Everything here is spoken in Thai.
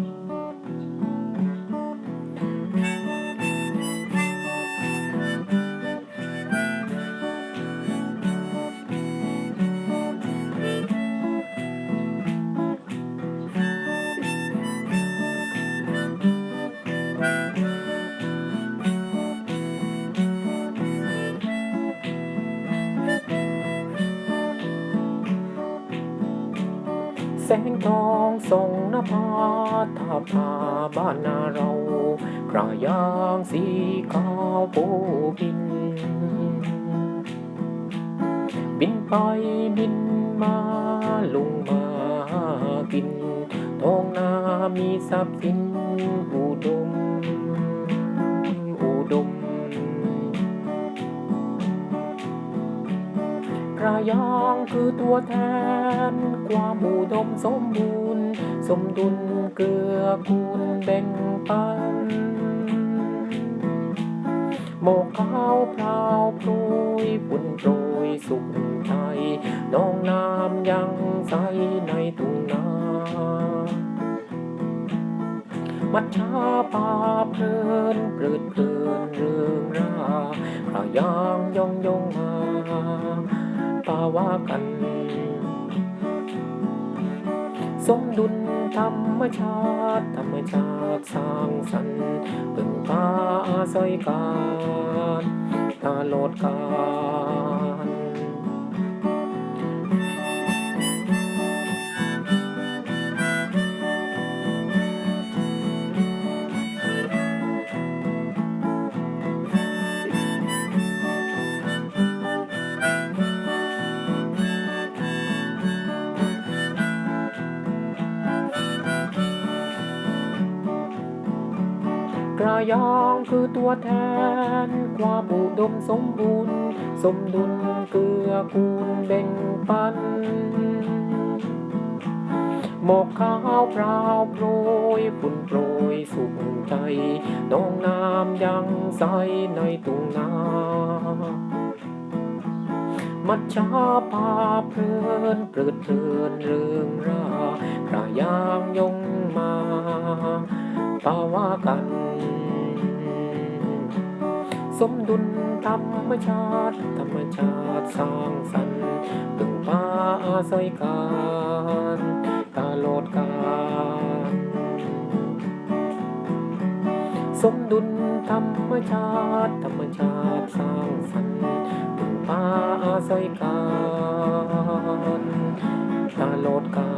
แสงทองส่องนภาทาพาบ้านนาเรากระยางสีขาวปูบิน บินไปบินมาลุงมากินท้องนามีทรัพย์สินอุดมอุดม ยางคือตัวแทน ความอุดมสมบูรณ์ สมดุลเกื้อกูลแบ่งปัน หมอกขาวพราวโปรยฝุ่นโปรยสุขใจน้องน้ำยังใสในทุ่งนามัดชาป่าเพลินปลิดเพลินเรื่องราพระยางยองยองมา ป่าว่ากัน สมดุลธรรมชาติ ธรรมชาติสร้างสรรค์พึ่งพาอาศัยกันตลอดกาล ระยางคือตัวแทน ความอุดมสมบูรณ์ สมดุลเกื้อกูลแบ่งปัน หมอกขาวพราวโปรยฝุ่นโปรยสุขใจ น้องน้ำยังใสในตุงนามัดชาพาเพลินเปลิดเพลินเรื่องรากระยางยงมา ป่าว่ากัน สมดุลธรรมชาติ ธรรมชาติสร้างสรรค์พึ่งพาอาศัยกันตลอดกาลสมดุลธรรมชาติ ธรรมชาติสร้างสรรค์พึ่งพาอาศัยกันตลอดกาล